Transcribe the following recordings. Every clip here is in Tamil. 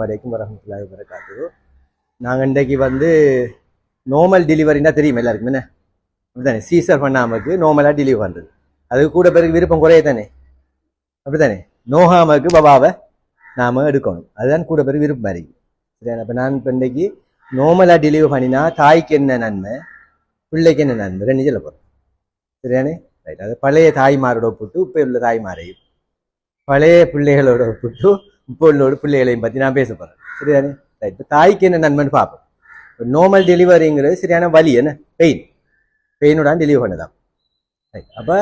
வரைக்கும் வரமத்துல்லாஹி வரகாத்து நாங்கள் இன்றைக்கு வந்து நார்மல் டெலிவரின்னா தெரியும் எல்லாருக்கும் என்ன? அப்படிதானே சீசர் பண்ணாமக்கு நார்மலாக டெலிவரி பண்ணுறது அதுக்கு கூட பிறகு விருப்பம் குறைய தானே? அப்படித்தானே? நோகாமக்கு பபாவை நாம் எடுக்கணும். அதுதான் கூட பிறகு விருப்பம் மாதிரி. சரியா? இப்போ நான் இப்போ இன்றைக்கு நார்மலாக டெலிவரி பண்ணினா தாய்க்கு என்ன நன்மை? பிள்ளைக்கு என்ன நன்மை? ரெண்டு சொல்ல போகிறோம் சரியானே? ரைட் அது பழைய தாய்மாரோட ஒப்பிட்டு இப்போ உள்ள தாய்மாரையும் பழைய பிள்ளைகளோட ஒப்பிட்டு இப்போ உள்ள பிள்ளைகளையும் பற்றி நான் பேச போகிறேன் சரியானே ரைட் இப்போ தாய்க்கு என்ன நன்மைன்னு பார்ப்போம் இப்போ நார்மல் டெலிவரிங்கிறது சரியான வலி என்ன? பெயின் பெயினோட டெலிவரி பண்ணதான். ரைட் அப்போ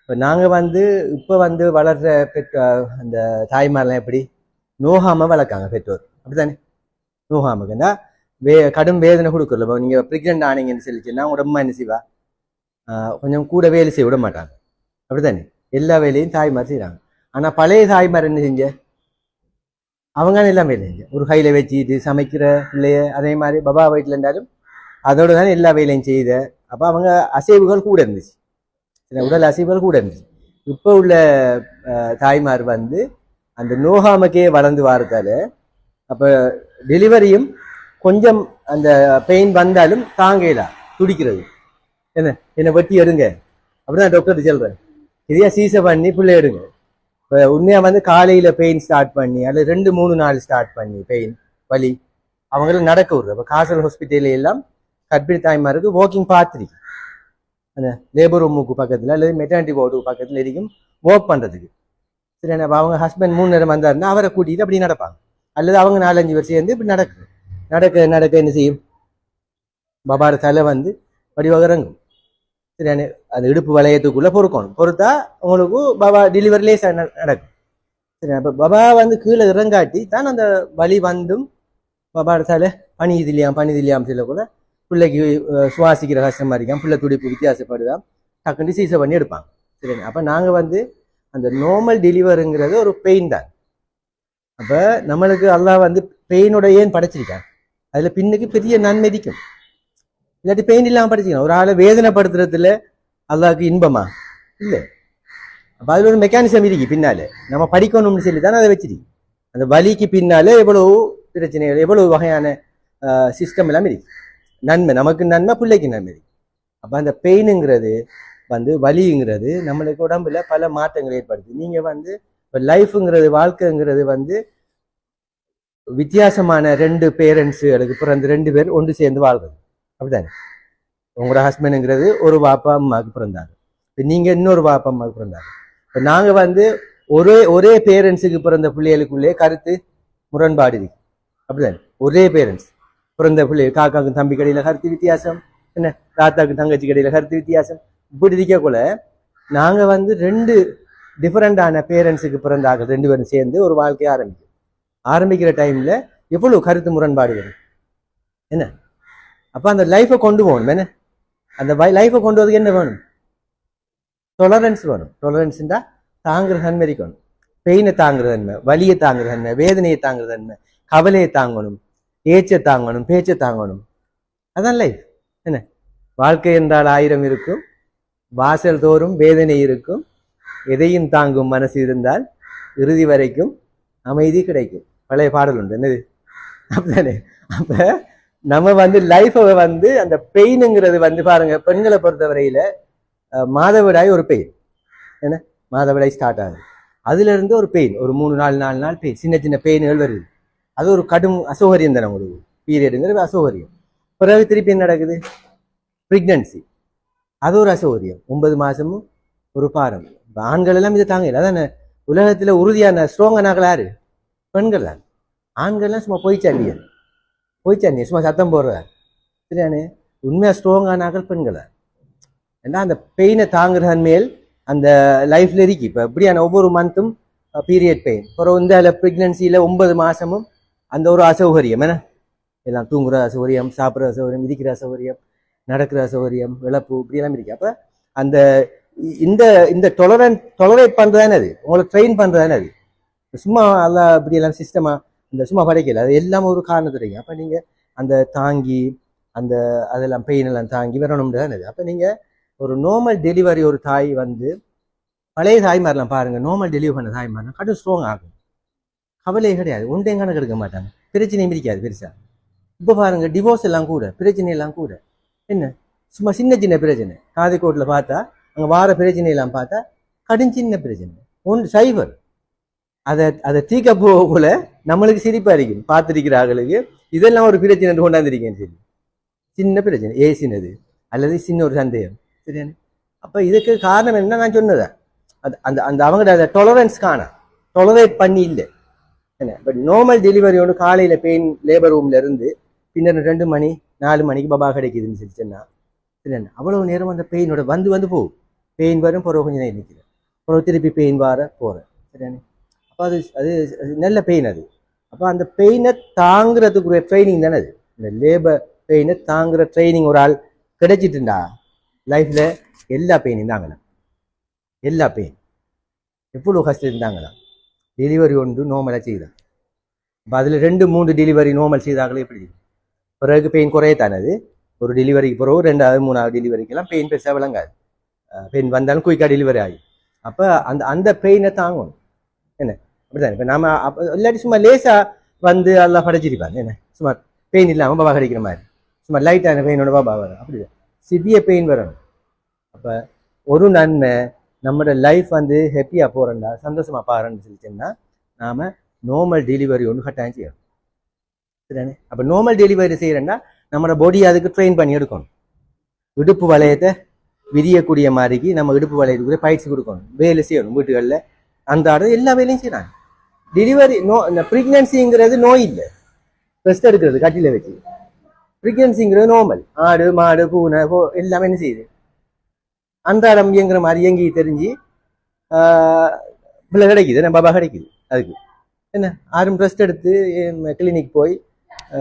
இப்போ நாங்கள் வந்து இப்போ வந்து வளர்கிற பெற்ற அந்த தாய்மாரெலாம் எப்படி? நோகாமல் வளர்க்காங்க பெற்றோர். அப்படித்தானே நோகாமக்குன்னா வே கடும் வேதனை கொடுக்கல இப்போ நீங்கள் ப்ரெக்னென்ட் ஆனீங்கன்னு சொல்லிச்சுன்னா உடம்பு அம்மா என்ன செய்வா? கொஞ்சம் கூட வேலை செய்ய விட மாட்டாங்க. அப்படித்தானே எல்லா வேலையும் தாய்மார் செய்கிறாங்க ஆனால் பழைய தாய்மார் என்ன செஞ்ச? அவங்க எல்லாமே இல்லைங்க ஒரு கையில் வச்சுட்டு சமைக்கிற பிள்ளைய அதே மாதிரி பபா வீட்டில் இருந்தாலும் அதோட தானே எல்லா வேலையும் செய்த. அப்போ அவங்க அசைவுகள் கூட இருந்துச்சு. சில உடல் அசைவுகள் கூட இருந்துச்சு. இப்போ உள்ள தாய்மார் வந்து அந்த நோகாமக்கே வளர்ந்து வாரத்தால் அப்போ டெலிவரியும் கொஞ்சம் அந்த பெயின் வந்தாலும் தாங்கலா துடிக்கிறது. என்ன? என்னை வெட்டி எடுங்க. அப்படிதான் டாக்டர் சொல்கிறேன் சரியா சீசை பண்ணி பிள்ளை எடுங்க. இப்போ உண்மையா வந்து காலையில பெயின் ஸ்டார்ட் பண்ணி அல்லது ரெண்டு மூணு நாள் ஸ்டார்ட் பண்ணி பெயின் வலி அவங்களும் நடக்க விடுறது. அப்போ காசல் ஹாஸ்பிட்டல் எல்லாம் கர்ப்பிணி தாய்மாருக்கு வாக்கிங் பார்த்துருக்கு அந்த லேபர் ரூமுக்கு பக்கத்தில் அல்லது மெட்டர்னிட்டி வார்டுக்கு பக்கத்தில் இருக்கும் வாக் பண்ணுறதுக்கு சரி என்ன அவங்க ஹஸ்பண்ட் மூணு நேரம் வந்தாருன்னா அவரை கூட்டிகிட்டு அப்படி நடப்பாங்க. அல்லது அவங்க நாலஞ்சு பேர் சேர்ந்து இப்படி நடக்கும். நடக்க நடக்க என்ன செய்யும்? பபார தலை வந்து வடிவாக இறங்கும் சரியான அந்த இடுப்பு வளையத்துக்குள்ள பொறுக்கணும். பொறுத்தா உங்களுக்கு பாபா டெலிவரிலே நடக்கும். சரி அப்போ பாபா வந்து கீழே இறங்காட்டி தான் அந்த வலி வந்தும் பாபாட பனி இது இல்லையாம் பனியுது இல்லையாம் சொல்லக்குள்ள பிள்ளைக்கு சுவாசிக்கிற கஷ்டமா இருக்கான் பிள்ளை துடிப்பு வித்தியாசப்படுதான் டக்குன்னு சீசை பண்ணி எடுப்பாங்க. சரிங்க அப்போ நாங்கள் வந்து அந்த நார்மல் டெலிவரிங்கிறது ஒரு பெயின் தான். அப்போ நம்மளுக்கு அல்லா வந்து பெயினோட ஏன் படைச்சிருக்கான்? அதில் பின்னுக்கு பெரிய நன்மதிக்கும் இல்லாட்டி பெயின் இல்லாமல் படிச்சிக்கணும். ஒரு ஆளை வேதனைப்படுத்துறதுல அல்லாவுக்கு இன்பமா? இல்லை. அப்போ அதில் ஒரு மெக்கானிசம் இருக்கு பின்னால. நம்ம படிக்கணும்னு சொல்லி தானே அதை வச்சிருக்கு அந்த வலிக்கு பின்னாலே எவ்வளோ பிரச்சனைகள் எவ்வளோ வகையான சிஸ்டம் எல்லாம் இருக்கு. நன்மை நமக்கு நன்மை பிள்ளைக்கு நன்மை இருக்கு. அப்போ அந்த பெயினுங்கிறது வந்து வலிங்கிறது நம்மளுக்கு உடம்புல பல மாற்றங்கள் ஏற்படுது நீங்கள் வந்து இப்போ லைஃபுங்கிறது வாழ்க்கைங்கிறது வந்து வித்தியாசமான ரெண்டு பேரண்ட்ஸுகளுக்கு பிறந்த ரெண்டு பேர் ஒன்று சேர்ந்து வாழ்றது. அப்படிதானே? உங்களோட ஹஸ்பண்டுங்கிறது ஒரு பாப்பா அம்மாவுக்கு பிறந்தாங்க இப்போ நீங்கள் இன்னொரு பாப்பா அம்மாவுக்கு பிறந்தாங்க இப்போ நாங்கள் வந்து ஒரே ஒரே பேரண்ட்ஸுக்கு பிறந்த பிள்ளைகளுக்குள்ளே கருத்து முரண்பாடு இருக்கு அப்படிதானே? ஒரே பேரண்ட்ஸ் பிறந்த பிள்ளை காக்காவுக்கும் தம்பி கடையில் கருத்து வித்தியாசம். என்ன? தாத்தாவுக்கு தங்கச்சி கடையில் கருத்து வித்தியாசம். இப்படி இருக்கக்குள்ள நாங்கள் வந்து ரெண்டு டிஃப்ரெண்டான பேரண்ட்ஸுக்கு பிறந்த ரெண்டு பேரும் சேர்ந்து ஒரு வாழ்க்கையை ஆரம்பிக்கும் ஆரம்பிக்கிற டைமில் எவ்வளோ கருத்து முரண்பாடு வரும்? என்ன? அப்போ அந்த லைஃபை கொண்டு போகணும். என்ன? அந்த லைஃபை கொண்டு வரதுக்கு என்ன வேணும்? டொலரன்ஸ் வேணும். டொலரன்ஸ்ன்றா தாங்குற தன்மை இருக்கணும் பெயினை தாங்குற தன்மை வலியை தாங்குற தன்மை வேதனையை தாங்குற தன்மை கவலையை தாங்கணும் ஏச்சை தாங்கணும் பேச்சை தாங்கணும். அதான் லைஃப் என்ன? வாழ்க்கை என்றால் ஆயிரம் இருக்கும். வாசல் தோறும் வேதனை இருக்கும். எதையும் தாங்கும் மனசு இருந்தால் இறுதி வரைக்கும் அமைதி கிடைக்கும். பழைய பாடல் உண்டு. என்னது? அப்படிதானே? அப்போ நம்ம வந்து லைஃபை வந்து அந்த பெயினுங்கிறது வந்து பாருங்க பெண்களை பொறுத்தவரையில மாதவிடாய் ஒரு பெயின் என்ன? மாதவிடாய் ஸ்டார்ட் ஆகுது. அதுல இருந்து ஒரு பெயின் ஒரு மூணு நாலு நாலு நாள் பெயின் சின்ன சின்ன பெயின்கள் வருது. அது ஒரு கடும் அசௌகரியம் தானே உங்களுக்கு? பீரியடுங்கிறது அசௌகரியம். பிறகு திருப்பி என்ன நடக்குது? ப்ரெக்னன்சி அது ஒரு அசௌகரியம். ஒன்பது மாசமும் ஒரு பாரம். ஆண்கள் எல்லாம் இதை தாங்கல. அதானே உலகத்துல உறுதியான ஸ்ட்ராங்கானாக்கள் யாரு? பெண்கள் தான். ஆண்கள்லாம் சும்மா போய் சண்டியன் போயிச்சா நீ சும்மா சத்தம் போடுற. சரியானே? உண்மையாக ஸ்ட்ராங்கான பெண்கள் பெண்களை. ஏன்னா அந்த பெயினை தாங்குற மேல் அந்த லைஃப்ல இருக்கு. இப்போ இப்படியான ஒவ்வொரு மந்த்தும் பீரியட் பெயின் அப்புறம் இந்த ப்ரெக்னன்சியில் ஒன்பது மாதமும் அந்த ஒரு அசௌகரியம். என்ன? எல்லாம் தூங்குற அசௌகரியம் சாப்பிட்ற அசௌகரியம் இருக்கிற அசௌகரியம் நடக்கிற அசௌகரியம் இழப்பு இப்படியெல்லாம் இருக்கு. அப்போ அந்த இந்த இந்த டொலரன் டொலரேட் பண்ணுறதானே அது உங்களை ட்ரெயின் பண்ணுறதானே அது சும்மா எல்லாம் இப்படியெல்லாம் சிஸ்டமாக இந்த சும்மா படைக்கல. அது எல்லாம் ஒரு காரணத்துறையும் அப்போ நீங்கள் அந்த தாங்கி அந்த அதெல்லாம் பெயினெல்லாம் தாங்கி வரணும்னு தானே அப்போ நீங்கள் ஒரு நார்மல் டெலிவரி ஒரு தாய் வந்து பழைய தாய்மாரெலாம் பாருங்க நார்மல் டெலிவரி பண்ண தாய்மாரெலாம் கடும் ஸ்ட்ராங் ஆகும். கவலையே கிடையாது. ஒன்றையும் கணக்கு எடுக்க மாட்டாங்க. பிரச்சனையும் பிரிக்காது பெருசாக இப்போ பாருங்கள் டிவோர்ஸ் எல்லாம் கூட பிரச்சனை எல்லாம் கூட. என்ன? சும்மா சின்ன சின்ன பிரச்சனை. காதைக்கோட்டில் பார்த்தா அங்கே வார பிரச்சனை எல்லாம் பார்த்தா கடும் சின்ன பிரச்சனை. ஒன்று சைபர் அதை அதை தீக்க போகக்குள்ள நம்மளுக்கு சிரிப்பா இருக்கும் பார்த்துருக்கிற இதெல்லாம் ஒரு பிரச்சனை கொண்டாந்துருக்கேன் சரி. சின்ன பிரச்சனை. ஏசினது. அல்லது சின்ன ஒரு சந்தேகம். சரியான அப்போ இதுக்கு காரணம் என்ன நான் சொன்னதா? அது அந்த அந்த அவங்களோட அந்த டொலரன்ஸ் காண. டொலரேட் பண்ணி இல்லை. என்ன? பட் நார்மல் டெலிவரி ஒன்று காலையில் பெயின் லேபர் ரூம்ல இருந்து பின்னர் ரெண்டு மணி நாலு மணிக்கு பபா கிடைக்குதுன்னு சொல்லி சொன்னா சரியான அவ்வளவு நேரம் அந்த பெயினோட வந்து வந்து போகும். பெயின் வரும் பிறகு கொஞ்சம் நேரம் நிற்கிறேன். பிறகு திருப்பி பெயின் வர போகிறேன் சரியானே அப்போ அது அது நல்ல பெயின் அது. அப்போ அந்த பெயினை தாங்குறதுக்குரிய ட்ரைனிங் தானே அது. இந்த லேபர் பெயினை தாங்குற ட்ரைனிங் ஒரு ஆள் கிடைச்சிட்டுண்டா லைஃப்பில் எல்லா பெயினையும் தாங்கலாம் எல்லா பெயின் எவ்வளோ கஷ்டம் இருந்தாங்களாம் டெலிவரி ஒன்று நோமலாக செய்தான். இப்போ அதில் ரெண்டு மூணு டெலிவரி நோமல் செய்தாங்களே எப்படி? பிறகு பெயின் குறையத்தானது ஒரு டெலிவரிக்கு பிறகு ரெண்டாவது மூணாவது டெலிவரிக்கெல்லாம் பெயின் பெருசாக விளங்காது. பெயின் வந்தாலும் குயிக்காக டெலிவரி ஆகி அப்போ அந்த அந்த பெயினை தாங்கணும். என்ன? அப்படிதான்? இப்போ நாம அப்போ இல்லாட்டி சும்மா லேசாக வந்து எல்லாம் படைச்சிருப்பாங்க என்ன? சும்மா பெயின் இல்லாமல் பாபா கிடைக்கிற மாதிரி. சும்மா லைட்டான பெயினோட பாபா வரும் அப்படி சிவிய பெயின் வரணும். அப்போ ஒரு நன்மை நம்மளோட லைஃப் வந்து ஹாப்பியாக போகிறண்டா சந்தோஷமாக பாருன்னு சொல்லிச்சோம்னா நாம் நார்மல் டெலிவரி ஒன்று கட்டாயம் செய்யணும். சரிதானே? அப்போ நார்மல் டெலிவரி செய்கிறேன்னா நம்மளோட பாடி அதுக்கு ட்ரெயின் பண்ணி எடுக்கணும். இடுப்பு வளையத்தை விரியக்கூடிய மாதிரிக்கு நம்ம இடுப்பு வளையத்துக்குள்ளே பயிற்சி கொடுக்கணும். வேலை செய்யணும் வீட்டுகளில். அந்த ஆடு எல்லா வேலையும் செய்யறாங்க. டெலிவரி நோ இந்த ப்ரெக்னன்சிங்கிறது நோய் இல்லை. ரெஸ்ட் எடுக்கிறது கட்டில வச்சு. ப்ரெக்னன்சிங்கிறது நார்மல் ஆடு மாடு பூனை போ எல்லாமே என்ன செய்யுது? அன்றாடம் இயங்குற மாதிரி இயங்கி தெரிஞ்சு பிள்ளை கிடைக்குது நம்ம பாபா கிடைக்குது அதுக்கு. என்ன? ஆறும் ரெஸ்ட் எடுத்து கிளினிக் போய்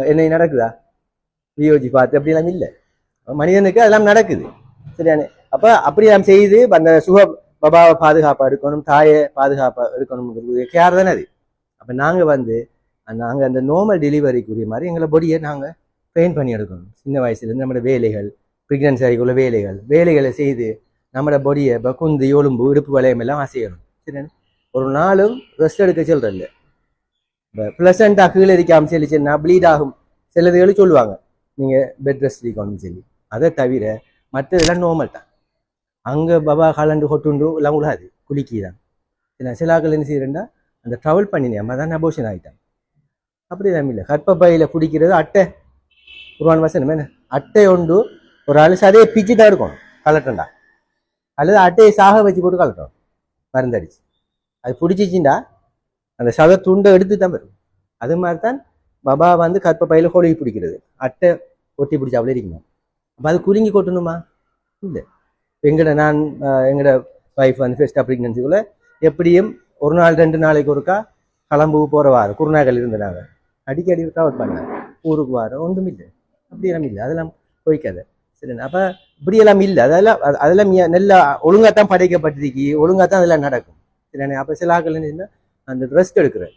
என்னை என்ன நடக்குதா? வியோஜி பார்த்து அப்படிலாம் இல்லை. மனிதனுக்கு அதெல்லாம் நடக்குது. சரியானே? அப்போ அப்படியெல்லாம் செய்து அந்த சுக பாபாவை பாதுகாப்பாக இருக்கணும் தாயை பாதுகாப்பாக இருக்கணும் கேர் தானே அது. அப்போ நாங்கள் வந்து நாங்கள் அந்த நார்மல் டெலிவரிக்குரிய மாதிரி எங்களை பொடியை நாங்கள் ட்ரெயின் பண்ணி எடுக்கணும். சின்ன வயசுலேருந்து நம்மளோட வேலைகள் ப்ரெக்னன்சி ஆகிக்குள்ள வேலைகள் வேலைகளை செய்து நம்மளோட பொடியை பக்குந்து குந்து எலும்பு இடுப்பு வளையம் எல்லாம் அசையணும். சரி ஒரு நாளும் ரெஸ்ட் எடுக்க சொல்றதில்ல இப்போ ப்ளசண்ட்டாக கீழே இருக்காமல் சொல்லி சொன்னா ப்ளீட் ஆகும். சிலதுகளும் சொல்லுவாங்க. நீங்கள் பெட் ரெஸ்ட் இருக்கணும்னு சொல்லி. அதை தவிர மற்றதெல்லாம் நார்மல் தான். அங்கே பாபா காலண்டு கொட்டுண்டு எல்லாம் விடாது குலுக்கி தான் சில சிலாக்கள் என்ன செய்யறேன்டா அந்த ட்ராவல் பண்ணினேன். அம்மா தான் அபோஷன் ஆகிட்டான் அப்படி தான் இல்லை. கற்பப்பையில் பிடிக்கிறது அட்டை. குருவான் வசனம் என்ன? அட்டை உண்டு. ஒரு ஆள் சதையை பிச்சு தான் இருக்கணும் கலட்டண்டா அல்லது அட்டையை சாக வச்சு போட்டு கலட்டணும் மருந்தடிச்சு. அது பிடிச்சிச்சிண்டா. அந்த சத துண்டை எடுத்து தான் வரும். அது மாதிரி தான் பபா வந்து கற்பப்பையில் கொழுகி பிடிக்கிறது. அட்டை ஒட்டி பிடிச்சாப்புல இருக்கணும் அப்போ அது குலுங்கி கொட்டணுமா? இல்லை. எங்கட நான் அஹ், எங்கட ஒய்ஃப் வந்து ஃபர்ஸ்ட் ப்ரெக்னன்சிக்குள்ளே எப்படியும் ஒரு நாள் ரெண்டு நாளைக்கு ஒருக்கா கிளம்பு போகிற வாரம் குருநாகல் இருந்தாங்க அடிக்கடி ட்ராவல் பண்ண ஊருக்கு வாரம் ஒன்றும் இல்லை. அப்படியெல்லாம் இல்லை. அதெல்லாம் போய்க்காத. சரிண்ணா அப்போ இப்படியெல்லாம் இல்லை. அதெல்லாம் அதெல்லாம் நல்லா ஒழுங்காக தான் படைக்கப்பட்டிருக்கி. ஒழுங்காக தான் அதெல்லாம் நடக்கும். சரிண்ணே அப்போ சில ஆக்கள் என்ன அந்த ரெஸ்ட் எடுக்கிறேன்.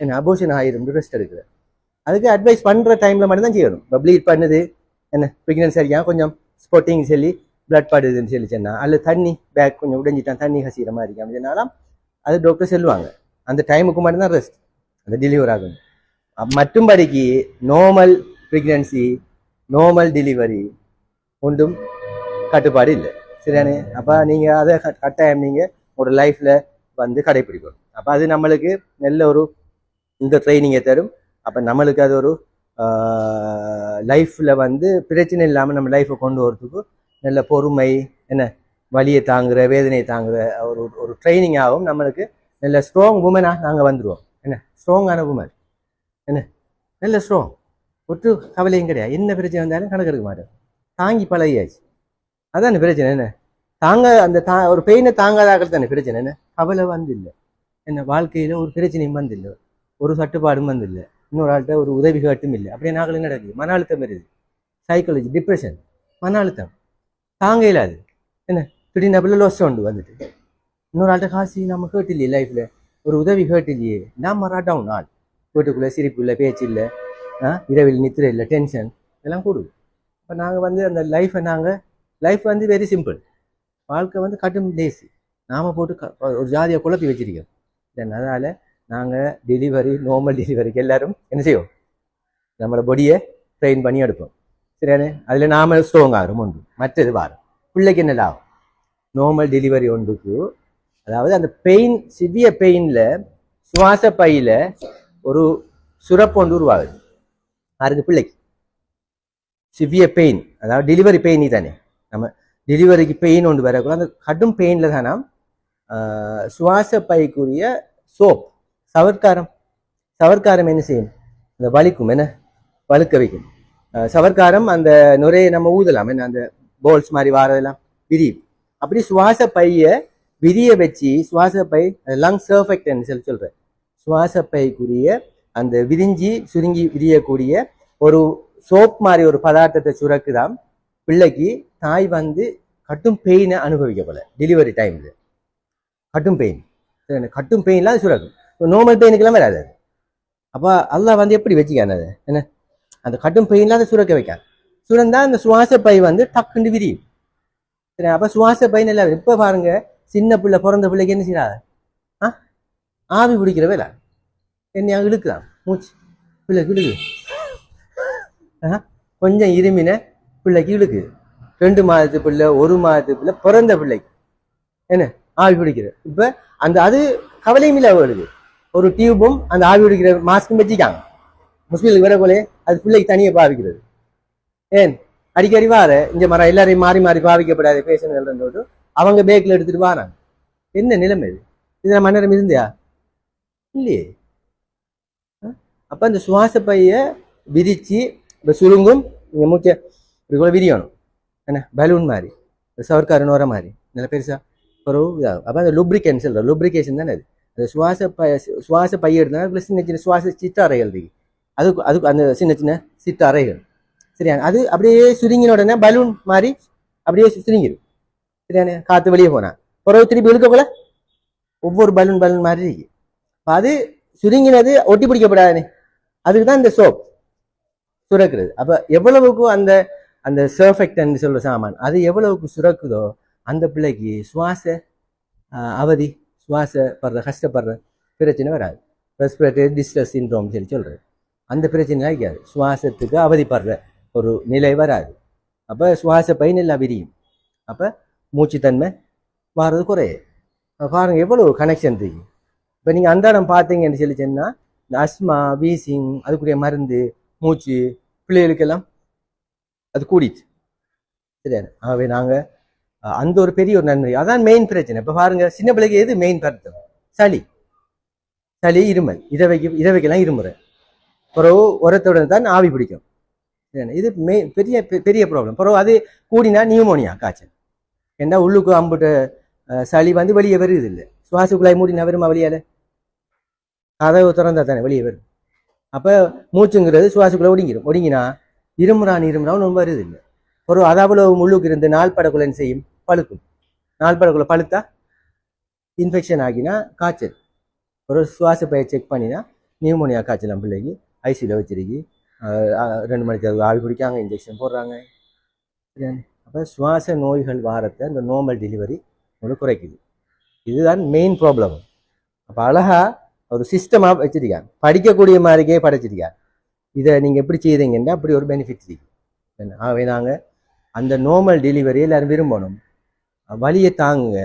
என்ன அபோஷன் ஆயிரும் ரெஸ்ட் எடுக்கிறேன். அதுக்கு அட்வைஸ் பண்ணுற டைமில் மட்டும் தான் செய்யணும். இப்போ ப்ளீட் பண்ணுது என்ன ப்ரெக்னன்சி சரியா கொஞ்சம் ஸ்பொட்டிங் சொல்லி பிளட் படுதுன்னு சொல்லி சொன்னா அல்லது தண்ணி பேக் கொஞ்சம் உடைஞ்சிட்டான் தண்ணி கசிகிற மாதிரி இருக்கு அப்படின்னு அது டாக்டர் சொல்லுவாங்க. அந்த டைமுக்கு மட்டும்தான் ரெஸ்ட் அந்த டெலிவர் ஆகும். அப்~ மற்றும்படிக்கு நார்மல் ப்ரெக்னன்சி நார்மல் டெலிவரி ஒன்றும் கட்டுப்பாடு இல்லை. சரியானே அப்போ நீங்கள் அதை கட்- கட்டாயம் நீங்கள் ஒரு லைஃப்பில் வந்து கடைப்பிடிக்கணும். அப்போ அது நம்மளுக்கு நல்ல ஒரு இந்த ட்ரைனிங்கை தரும். அப்போ நம்மளுக்கு அது ஒரு லைஃப்பில் வந்து பிரச்சனை இல்லாமல் நம்ம லைஃப்பை கொண்டு வரதுக்கு நல்ல பொறுமை என்ன? வலியை தாங்குற வேதனையை தாங்குற ஒரு ஒரு ட்ரைனிங் ஆகும் நம்மளுக்கு நல்ல ஸ்ட்ராங் உமனாக நாங்கள் வந்துடுவோம் என்ன? ஸ்ட்ராங்கான உமன் என்ன? நல்ல ஸ்ட்ராங் ஒட்டு கவலையும் கிடையாது. என்ன பிரச்சனை வந்தாலும் கணக்கெடுக்க மாட்டோம். தாங்கி பழகியாச்சு. அதான் பிரச்சனை என்ன? தாங்க அந்த தா ஒரு பெயினை தாங்காதாக்கள் தானே பிரச்சனை என்ன? கவலை வந்தில்லை. என்ன? வாழ்க்கையில் ஒரு பிரச்சனையும் வந்தில்லை. ஒரு சட்டுப்பாடும் வந்தில்லை. இன்னொரு ஆள்கிட்ட ஒரு உதவி கேட்டும் இல்லை. அப்படியே நாங்கள் நடக்குது. மன அழுத்தம் வருது. சைக்காலஜி டிப்ரெஷன் மன அழுத்தம். தாங்க இல்லாது என்ன? திடீர்னு அப்படியே லோஸ் உண்டு வந்துட்டு இன்னொரு ஆள்கிட்ட காசு நம்ம கேட்டில்லையே லைஃப்பில் ஒரு உதவி கேட்டில்லையே நான் டவுன் ஆள். வீட்டுக்குள்ளே சிரிப்பு இல்லை பேச்சு இல்லை ஆ? இரவில் நித்திரை இல்லை டென்ஷன் இதெல்லாம் கூடுது இப்போ நாங்கள் வந்து அந்த லைஃப்பை நாங்கள் லைஃப் வந்து வெரி சிம்பிள் வாழ்க்கை வந்து கட்டும் லேசி நாம் போட்டு க- ஒரு ஜாதியை குழப்பி வச்சிருக்கோம். தென் அதனால் நாங்கள் டெலிவரி நார்மல் டெலிவரிக்கு எல்லாரும் என்ன செய்வோம்? நம்மளோட பொடியை ட்ரெயின் பண்ணி எடுப்போம். சரியானே அதில் நாம ஸ்ட்ராங் ஆகிறோம் ஒன்று மற்றது வாரம். பிள்ளைக்கு என்ன நார்மல் டெலிவரி ஒன்றுக்கு. அதாவது அந்த பெயின் சிவிய பெயினில் சுவாச பையில் ஒரு சுரப்பு ஒன்று உருவாகுது. யாருக்கு? பிள்ளைக்கு. சிவிய பெயின் அதாவது டெலிவரி பெயினி தானே. நம்ம டெலிவரிக்கு பெயின் ஒன்று வரக்கூடாது. அந்த கடும் பெயினில் தான்? நாம் சுவாச பைக்குரிய சோப் சவர்க்காரம். சவர்க்காரம் என்ன செய்யும்? இந்த வலிக்கும் என்ன? வலுக்க வைக்கும். சவர்க்காரம் அந்த நுரையை நம்ம ஊதலாம். என்ன? அந்த போல்ஸ் மாதிரி வாரதெல்லாம் விரியும் அப்படி சுவாச பைய விரிய வச்சு சுவாச பை லங் சர்ஃபெக்ட்னு சொல்லி சொல்றேன். சுவாச பைக்குரிய அந்த விரிஞ்சி சுருங்கி விரியக்கூடிய ஒரு சோப் மாதிரி ஒரு பதார்த்தத்தை சுரக்குதான் பிள்ளைக்கு தாய் வந்து கட்டும் பெயினை அனுபவிக்க டெலிவரி டைம்ல கட்டும் பெயின் கட்டும் பெயின்லாம் சுரக்கும். நார்மல் பெயினுக்கெல்லாம் வராது அது. அப்போ அல்லா வந்து எப்படி வச்சுக்கான அது? என்ன? அந்த கட்டும் பெயின்லாம் அதை சுரக்க வைக்காது சுரந்தா அந்த சுவாச பை வந்து டக்குண்டு விரியும். சரி அப்போ சுவாச பை நல்லா இப்போ பாருங்க சின்ன பிள்ளை பிறந்த பிள்ளைக்கு என்ன செய்யறாது ஆ? ஆவி பிடிக்கிற வேலை. என்னையா இழுக்குதான் மூச்சு. பிள்ளைக்கு இழுக்கு. ஆ, கொஞ்சம் இருமின பிள்ளைக்கு இழுக்கு. ரெண்டு மாதத்து பிள்ளை ஒரு மாதத்து பிள்ளை பிறந்த பிள்ளைக்கு. என்ன? ஆவி பிடிக்கிற. இப்போ அந்த அது கவலையும் இல்லை வருது ஒரு டியூபும் அந்த ஆவி பிடிக்கிற மாஸ்க்கும் வச்சுக்காங்க முஸ்லீம்களுக்கு வர போலே அது பிள்ளைக்கு தனியாக பாவிக்கிறது. ஏன்? அடிக்கடி வார இந்த மரம் எல்லாரையும் மாறி மாறி பாவிக்கப்படாத சொல்லிட்டு அவங்க பேக்கில் எடுத்துட்டு வாராங்க. என்ன நிலைமை இது? இதில் மன்னரம் இருந்தியா? இல்லையே. அப்போ அந்த சுவாச பைய விரிச்சு இப்போ சுருங்கும் இங்கே மூச்சை இப்படி கூட விரியணும். என்ன? பலூன் மாதிரி. சவர்க்காரன் வர மாதிரி. நல்ல பெருசா. ஒரு இதாகும் அப்போ அந்த லுப்ரிகேன் சொல்கிறோம் லுப்ரிகேஷன் தானே அது. அந்த சுவாச பை சுவாச பைய எடுத்தாங்க சின்ன சின்ன சுவாச சிற்றறைகள் இருக்கு. அதுக்கு அதுக்கு அந்த சின்ன சின்ன சிற்றறைகள் சரியான அது அப்படியே சுருங்கின உடனே பலூன் மாதிரி அப்படியே சுருங்கிடும் சரியானே காற்று வெளியே போனா. பிறகு திருப்பி இழுக்கக்குள்ள ஒவ்வொரு பலூன் பலூன் மாதிரி இருக்கு. அது சுருங்கினது ஒட்டி பிடிக்கப்படாதுனே. அதுக்கு தான் இந்த சோப் சுரக்கிறது. அப்போ எவ்வளவுக்கு அந்த அந்த சர்ஃபெக்ட்னு சொல்ற சாமான் அது எவ்வளவுக்கு சுரக்குதோ அந்த பிள்ளைக்கு சுவாச அவதி அவதி சுவாசப்படுற கஷ்டப்படுற பிரச்சனை வராது. ரெஸ்பிரேட்டரி டிஸ்ட்ரஸ் சின்ரோம் சொல்லி சொல்கிறது அந்த பிரச்சனை ஆகிக்காது. சுவாசத்துக்கு அவதிப்படுற ஒரு நிலை வராது. அப்போ சுவாச பை நல்லா விரியும். அப்போ மூச்சுத்தன்மை வாரது குறையும் பாருங்கள் எவ்வளோ கனெக்ஷன் இருக்கு. இப்போ நீங்கள் அன்றாடம் பார்த்தீங்கன்னு சொல்லி சொன்னால் இந்த அஸ்மா வீசிங் அதுக்குரிய மருந்து மூச்சு பிள்ளைகளுக்கெல்லாம் அது கூடிச்சு சரியா ஆகவே நாங்கள் அந்த ஒரு பெரிய ஒரு நன்மை. அதான் மெயின் பிரச்சனை. இப்போ பாருங்கள் சின்ன பிள்ளைக்கு எது மெயின் பருத்தம்? சளி. சளி இருமல். இரவைக்கு இதவைக்கெல்லாம் இருமுறை. பிறகு உரத்துடன் தான் ஆவி பிடிக்கும். இது மே பெரிய பெரிய ப்ராப்ளம் பிறகு அது கூடினா நியூமோனியா காய்ச்சல். ஏன்னா உள்ளுக்கு அம்புட்டு சளி வந்து வெளியே வருது இல்லை. சுவாச குழாய் மூடினா வருமா வெளியால்? கதவு திறந்தா தானே வெளியே வரும். அப்போ மூச்சுங்கிறது சுவாசக்குள்ள ஒடுங்கிடும் ஒடுங்கினா இருமுறான் இருமுறான் ஒன்று வருது இல்லை. ஒரு அதாவது முள்ளுக்கு இருந்து நாள் படக்குள்ள என்ன செய்யும் பழுக்கும். நாள் படக்குள்ள பழுத்தா இன்ஃபெக்ஷன் ஆகினா காய்ச்சல். ஒரு சுவாச பயிர் செக் பண்ணினா நியூமோனியா காய்ச்சல் நம்ம பிள்ளைக்கு ஐசியில் வச்சிருக்கி. ரெண்டு மணிக்கு அது ஆள் பிடிக்காங்க இன்ஜெக்ஷன் போடுறாங்க. அப்போ சுவாச நோய்கள் வாரத்தை இந்த நோமல் டெலிவரி உங்களுக்கு குறைக்குது. இதுதான் மெயின் ப்ராப்ளம் அப்போ அழகாக ஒரு சிஸ்டமாக வச்சுருக்காங்க. படிக்கக்கூடிய மாதிரிக்கே படைச்சிருக்காங்க. இதை நீங்கள் எப்படி செய்கிறீங்கன்னா அப்படி ஒரு பெனிஃபிட் இருக்கு. ஆகவே நாங்கள் அந்த நோமல் டெலிவரி எல்லாரும் விரும்பணும். வழியை தாங்குங்க.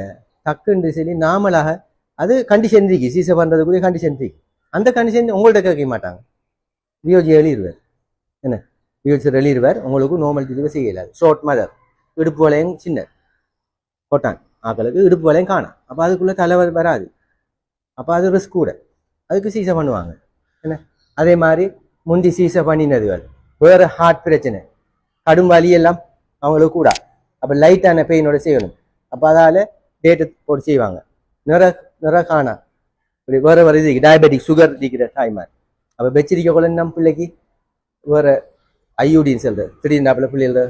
டக்குன்னு சொல்லி நாமளாக அது கண்டிஷன் இருக்கு. சீசை பண்ணுறதுக்குரிய கண்டிஷன் இருக்கு. அந்த கண்டிஷன் உங்கள்கிட்ட கேட்க மாட்டாங்க. வியோஜி எழுதிடுவார் என்ன? வியோஜி எழுதிடுவார் உங்களுக்கு நோமல் டெலிவரி செய்ய இயலாது ஷார்ட் மதர் இடுப்பு வளையம் சின்ன. போட்டான் ஆக்களுக்கு இடுப்பு வளையம் காணும். அப்போ அதுக்குள்ளே தலைவர் வராது. அப்போ அது ரிஸ்க் கூட. அதுக்கு சீசை பண்ணுவாங்க. என்ன? அதே மாதிரி முந்தி சீசை பண்ணினதுகள். வேறு ஹார்ட் பிரச்சனை. கடும் வலியெல்லாம் அவங்களுக்கு கூட. அப்போ லைட்டான பெயினோட செய்யணும். அப்போ அதால் டேட்டு போட்டு செய்வாங்க. நிற நிற காணா இப்படி வேறு வேறு இது. டயபெட்டிக் சுகர் இருக்கிற தாய்மார். அப்போ வச்சிருக்க கொள்ள நம்ம பிள்ளைக்கு வேறு ஐயூடின்னு சொல்கிறது திடீர்னு பிள்ளைகள்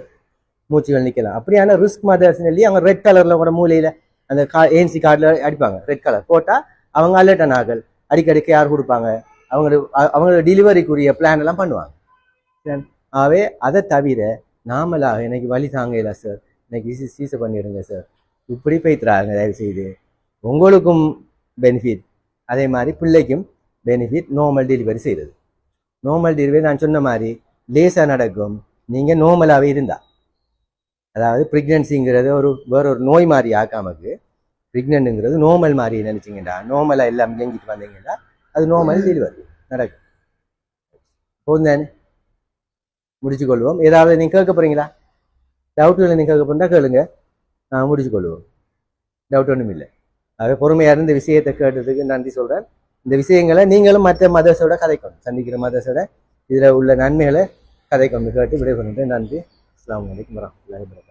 மூச்சுகள் நிற்கலாம் அப்படியான ரிஸ்க் மாதிரி சொல்லி அவங்க ரெட் கலரில் கூட மூலையில் அந்த கா ஏன்சி கார்டில் அடிப்பாங்க. ரெட் கலர் போட்டால் அவங்க அலர்டன் ஆகல் அடிக்கடிக்கு யார் கொடுப்பாங்க? அவங்க அவங்களோட டெலிவரிக்குரிய பிளான் எல்லாம் பண்ணுவாங்க. ஆகவே அதை தவிர நாமளாக எனக்கு வழி தாங்கல சார் இன்னைக்கு ஈஸி சீசை பண்ணிடுங்க சார் இப்படி போய்த்துறாங்க தயவு செய்து உங்களுக்கும் பெனிஃபிட் அதே மாதிரி பிள்ளைக்கும் பெனிஃபிட் நார்மல் டெலிவரி செய்கிறது நோமல் டெலிவரி நான் சொன்ன மாதிரி லேசாக நடக்கும். நீங்கள் நோமலாகவே இருந்தா. அதாவது ப்ரெக்னன்சிங்கிறது ஒரு வேற ஒரு நோய் மாதிரி ஆக்காமக்கு ப்ரெக்னென்ட்டுங்கிறது நோமல் மாதிரி நினச்சிங்கடா நோமலாக எல்லாம் இயங்கிட்டு வந்தீங்கன்னா அது நோமல் டெலிவரி நடக்கும். போதும் தானே முடிச்சுக்கொள்வோம். ஏதாவது நீங்கள் கேட்க போகிறீங்களா டவுட்டுகளை நீங்கள் கேட்க போகிறா கேளுங்க. நான் முடிச்சுக்கொள்வோம். டவுட் ஒன்றும் இல்லை ஆகவே பொறுமையாக இருந்த விஷயத்தை கேட்டதுக்கு நன்றி சொல்கிறேன் இந்த விஷயங்களை நீங்களும் மற்ற மதர்ஸோட கதைக்கணும். சந்திக்கிற மதர்ஸோட இதில் உள்ள நன்மைகளை கதைக்கணும். கேட்டு விடைபெறுகிறேன் நன்றி. அஸ்லாம் வலைக்கம் வரமத்துல்லாஹி